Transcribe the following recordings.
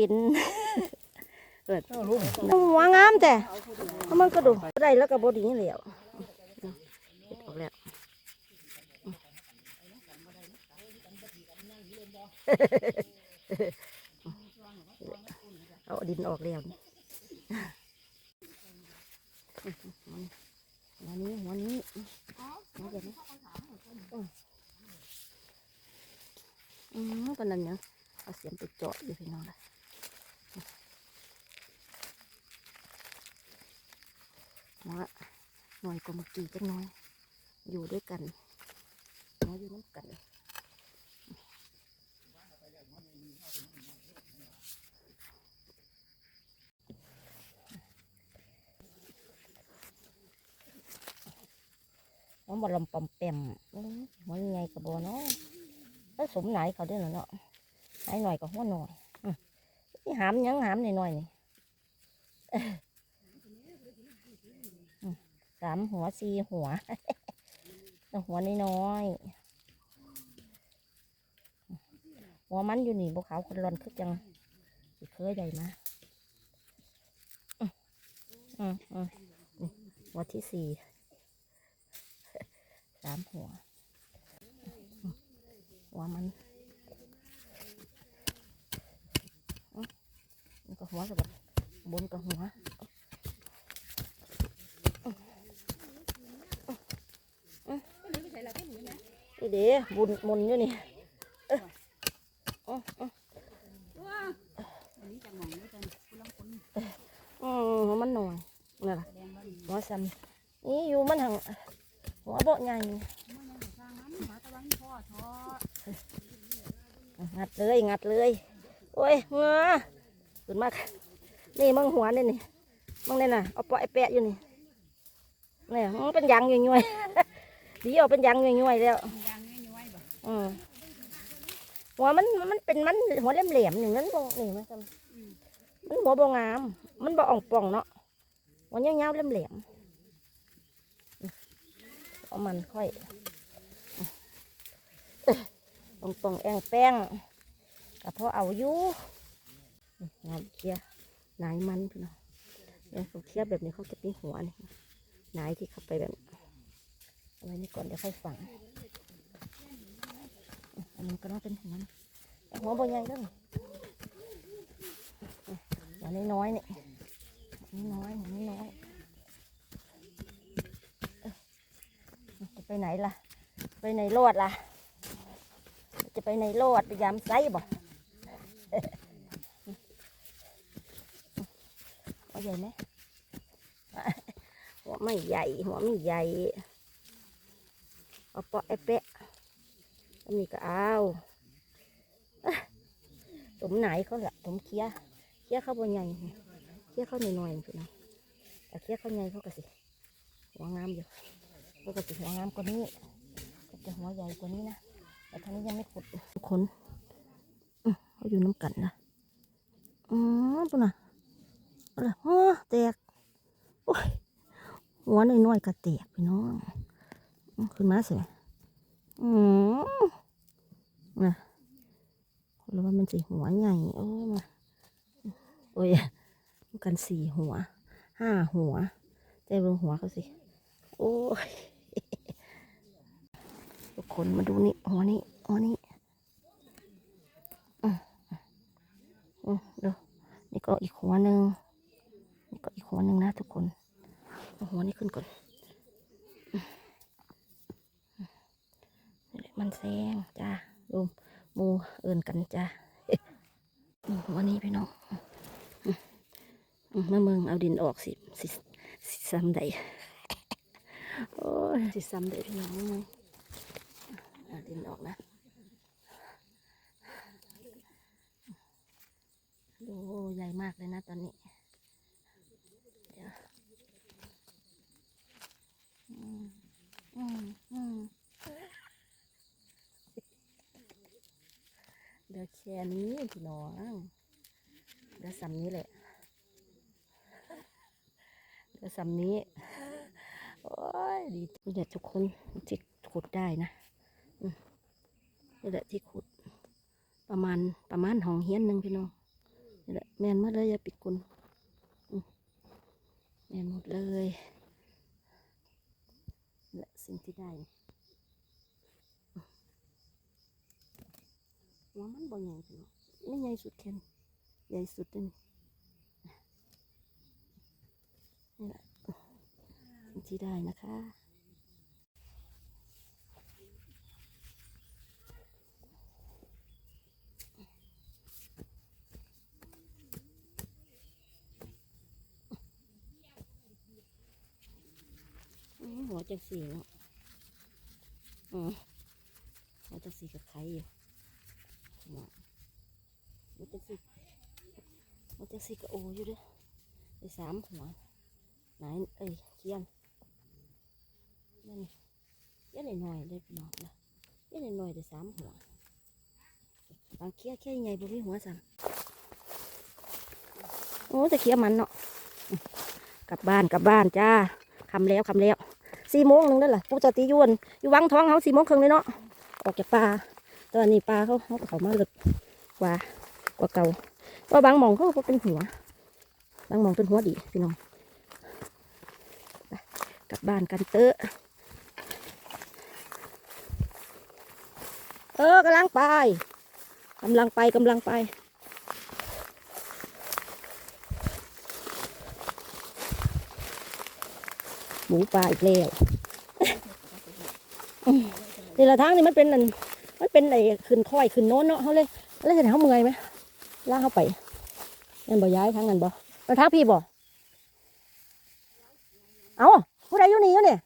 ปินเออลุงหัวงามแต่เอามันก็ดูได้แล้วก็บดีแล้วเฮ็ดออกแล้วเอาดินออกแล้วนี่หัวนี้หัวนี้หัวแบบนี้อืมปานนั้นเนี่ยเอาเสียมไปเจาะอยู่พี่น้องเลย หัวหน่อยกว่าเมื่อกี้จังน้อย อยู่ด้วยกันหัวอยู่น้ำกันหัวบอลำปอมแปมหัวยังไงกับบัเนาะแล้วสมไหนเขาด้วยเหรอเนาะไหนหน่อยกับหัวหน่อยนี่หามยังหามหน่อยหน่อยนี่ สามหัวสี่หัวแต่หัวน้อยๆหัวมันอยู่นี่บวขาวคนรอนคือจังสิเคยใหญ่มาอืมอืมอืมนี่หัวที่สี่สามหัว หัวมันก็หัวสะบัดบนก็หัว เด้บุญมุนอยู่นี่เอ้ออ๋ออ๋ออืมมันหน่อยนี่ล่ะหัวซ้ำนี่อยู่มันหังหัวโบใหญ่งัดเลยงัดเลยโอ้ยเงาขึ้นมากนี่มึงหัวนี่นี่มึงนี่น่ะเอาปล่อยแปะอยู่นี่นี่มันเป็นยางย่อยๆดีเอาเป็นยางย่อยๆแล้ว อืมหัวมันมันเป็นมันหัวแหลมๆอย่างนั้นบ่นี่มันก็มันหัวบ่งาม มันบ่อ่องป่องเนาะหัวยาวๆแหลมๆเอามันค่อยอ่องป่องแองแป้งก็พอเอาอยู่งามเคียนายมันพี่น้องเนี่ยเขาเคี้ยแบบนี้เขาจะเป็นหัวนี่นายที่เข้าไปแบบเอาไว้นี่ก่อนเดี๋ยวค่อยฝัง อันนี้ก็น่าเป็นหัวนะแต่หัวบใหญ่ด้วยหัวน้อยๆนี่น้อยๆหัวน้อยๆจะไปไหนล่ะ ไปไหนโลดล่ะ จะไปไหนโลดไปยามไซบ่หัวใหญ่ไหมหัวไม่ใหญ่หัวไม่ใหญ่เอาเปาะไอ้เปะ มีก็เอาอะตมไหนเขาละตมเคี้ยเคี้ยเขาบนใหญ่เคี้ยเขาหน่อยๆพี่น้องแต่เคี้ยเขาใหญ่เขาก็สิหัวงามอยู่เขาก็สิหัวงามกว่านี้ก็จะหัวใหญ่กว่านี้นะแต่ทางนี้ยังไม่ขุดทุกคนอื้อเขาอยู่น้ำกันนะอืมปุ่นน่ะอะไรหัวแตกโอ้ยหัวหน้อยๆก็แตกพี่น้องขึ้นมาสิ อืมนะหรือว่ามัน สีหัวใหญ่โอ้ยมาโอ้ยกันสี่หัวห้าหัวแต่เบหัวเขาสิ โอ้ยทุกคนมาดูนี่หัวนี้หัวนี้อืมอืมดูนี่ก็อีกหัวหนึ่งนี่ก็อีกหัวหนึ่งนะทุกคนหัวนี้ขึ้นก่อนมันแซงจ้าดูมูเอินกันจ้า วันนี้พี่น้องอืมอืมมาเมืองเอาดินออกสิสิสิซ้ำได้โอ้ยสิซ้ำได้พี่น้องมึงเอาดินออกนะดูใหญ่มากเลยนะตอนนี้เดี๋ยวอืมอืมอืม เดี๋ยวแค่นี้พี่น้องเดี๋ยวซ้ำนี้แหละเดี๋ยวซ้ำนี้ โอ้ยดีนี่แหละทุกคนที่ขุดได้นะนี่แหละที่ขุด ประมาณประมาณห้องเฮียนหนึ่งพี่น้องนี่แหละแมนหมาเลยอย่าปิดกุนอืมแมนหมดเลยและสิ่งที่ได้ หัวมันบ่ใหญ่พี่น้องไม่ใหญ่สุดแค่นี้ใหญ่สุดเลยนี่นี่แหละสิ่งที่ได้นะคะหัวจังสีเนาะอืมหัวจังสีกับไข่อยู่ หัวหัวจังสีหัวจังสีกับโออยู่เด้วยไปสามหัวไหนเอ้ยเคียนนั่นเคียนหน่อยได้พี่น้องนะเคียนหน่อยได้สามหัวบางเคียแค่ใหญ่บ่มีหัวสั่นโอ้แต่เคียมันเนาะกลับบ้านกลับบ้านจ้าคำแล้วคำแล้วสี่โมงหนึงนั่นแหละปกติอยวนอยู่วังท้องเขาสี่โมงครึ่งเลยเนาะออกจากป่า ตอนนี้ป่าเขาเขาก็เขามาเลึกกว่ากว่าเก่าก็บางมองเขาก็เป็นหัว บางมองเป็นหัวดีพี่น้องกลับบ้านกันเตอะเออกำลังไปกำลังไปกำลังไปหมูป่าอีกแล้วอืมนี่ละทางนี่มันเป็นอัน มันเป็นไอ้ขึ้นค่อยขึ้นโน้นเนาะเขาเลยแล้วเห็นเขาเมื่อยไหมล่ากเขาไปนั่นบ่ย้ายทางนั้นบ่แล้วทางพี่บ่เอาผู้ใดอยู่นี่อยู่เนี่ย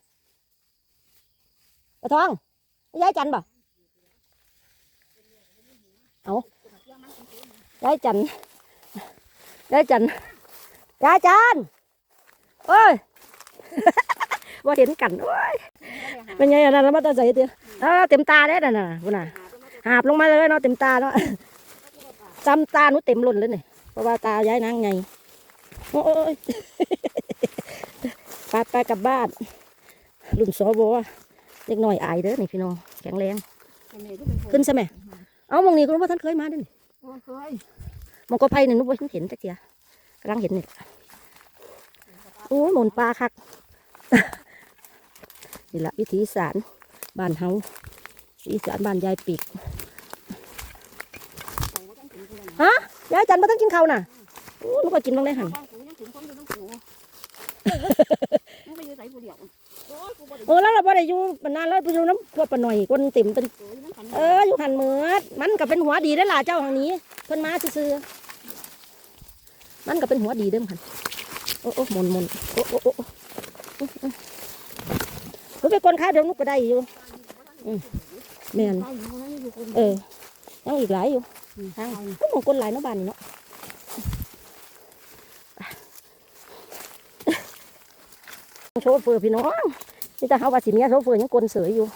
ปะทองย้ายจันทร์บ่เอาย้ายจันทร์ย้ายจันทร์ย้ายจันทร์เอ้ย ว่าเห็นกันโอ้ยเป็นไงอะนั่นแล้วมาตาใส่เตี้ยอ่าเต็มตาได้น่ะน่ะพุ่นน่ะหาบลงมาเลยเนาะเต็มตาเนาะจำตาหนูเต็มล้นเลยเนี่ยเพราะว่าตาย้ายนางไงโอ้ยไปไปกลับบ้านรุ่นสวเล็กน้อยอายเด้อนี่พี่น้องแข็งแรงขึ้นใช่ไหมเอามองนี่ก็รู้ว่าท่านเคยมาเด้วยนี่เคยมองก็ไผ่นี่หนูบ่เห็นจักเทียกำลังเห็นนี่โอ้ยหมุนปลาคัก นี่ละวิถีสารบ้านเฮาอีสานบ้านยายปีกฮะยายจันมาต้องกินข้าวน่ะลูกก็กินบ้างได้หันกูยังถึงคนอยู่ต้องไปอยู่ใส่ผู้เดียวโอ้ยกูบ่ได้โอ้แล้วเราบ่ได้อยู่นานแล้วไปอยู่น้ำพวกปหน่อยคนติ่มเป็นอยู่นั่นเอออยู่หันเหมือดมันก็เป็นหัวดีได้ล่ะเจ้าทางนี้เพิ่นมาซื่อๆมันก็เป็นหัวดีเด้อหันโอ้โอ้หมุนหมุนโอ้โอ้โอ้ โอ้เฮ้ยไปกวนข้าวเดี๋ยวนุกก็ได้อยู่อืมแม่นใช่อยู่นั่นอยู่คนเออยังอีกหลายอยู่ทางก็มองคนหลายเนาะบ้านนี่เนาะโชเฟอร์พี่น้องนี่แต่เขาว่าสิเมียโชเฟอร์ยังกลนเสยอยู่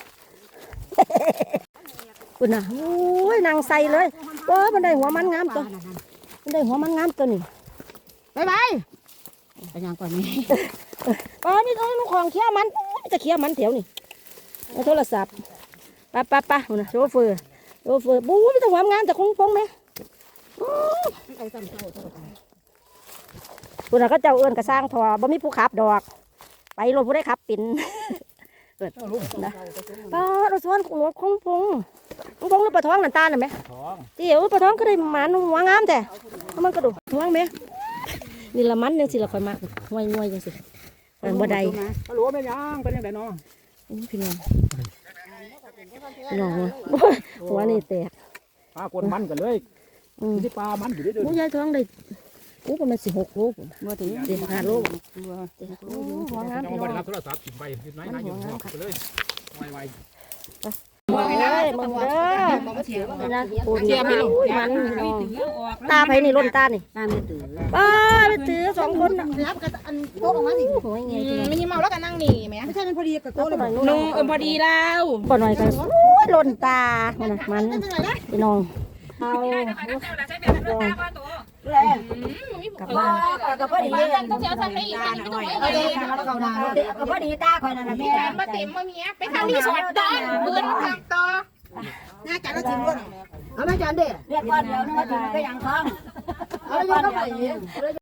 คุณน่ะโอ้ยนางใส่เลยเออมันได้หัวมันงามตัวมันได้หัวมันงามตัวนี่ไปไปไปยังก่อนนี่เออนี่เออลูกของเคี้ยวมันโอ้ย จะเคี้ยวมันแถวนี่เอาโทรศัพท์ไปะปะปะคุณน่ะโชเฟอร์โชเฟอร์บู๊ไม่ต้องหัวงามแต่คงพงไหมเอาซ้ำเท่าเท่ากันคุณน่ะก็เจ้าเอื้อนกระสร้างทอบ่มีผู้ขับดอก ไปรถผู้ได้ขับปิ่นนะป้ารถสวนของคงพงคงพงหรือปลาท้องนั่นตาน่ะไหมท้องเดี๋ยวปลาท้องก็ได้หมาหนูหัวงามแต่เอามันกระดูกหัวงไหมนี่ละมันยังสิละคอยมากงวยงวยจังสิ เออบ่ได้ฮัลโหลแม่ยังเป็นยังไงน้องนี่พี่น้องพี่น้องเว้ยหัวนี่แตกปลากวนมันกันเลยอืมที่ปลามันอยู่ด้วยผู้ยายท้องได้กูประมาณสิโลพุ่นเมื่อถึงสิห้าโลเมื่อสิห้าโลหัวงามจะพี่มาน้องรับโทรศัพท์กินไปกินไหนนะอยู่หัวไปเลยไวเอ้ยมึงเด้อนี่นะปูนอุ้ ยมันพี่น้องตาไผนี่ล้นตานี่ตามไม่ตื่นป้าไปถือสองคนน่ะรับกับอันโต๊ะออกมาสิโอ้ยไงพี่น้องไม่ยิ้มเมาแล้วก็นั่งหนีไหมไม่ใช่มันพอดีกับโต๊ะเลยนุ่งเออพอดีแล้วก่อนหน่อยกันโอ้ยล้นตามันน่ะมันพี่น้องเอากลับบ้านกับพอดีต้องเสียสักนิดไม่ต้องไว้เลยกับพอดีตาคอยนั่นแหละแม่มาเต็มมาเมียไปทำรีสอร์ทดอนเบือนทางต่อ น่าจะเราถึงรถเอาไม่จานเด้เรียกว่าเดี๋ยวนึงว่าถึงก็ยังฟัง เอาอยู่กับไผ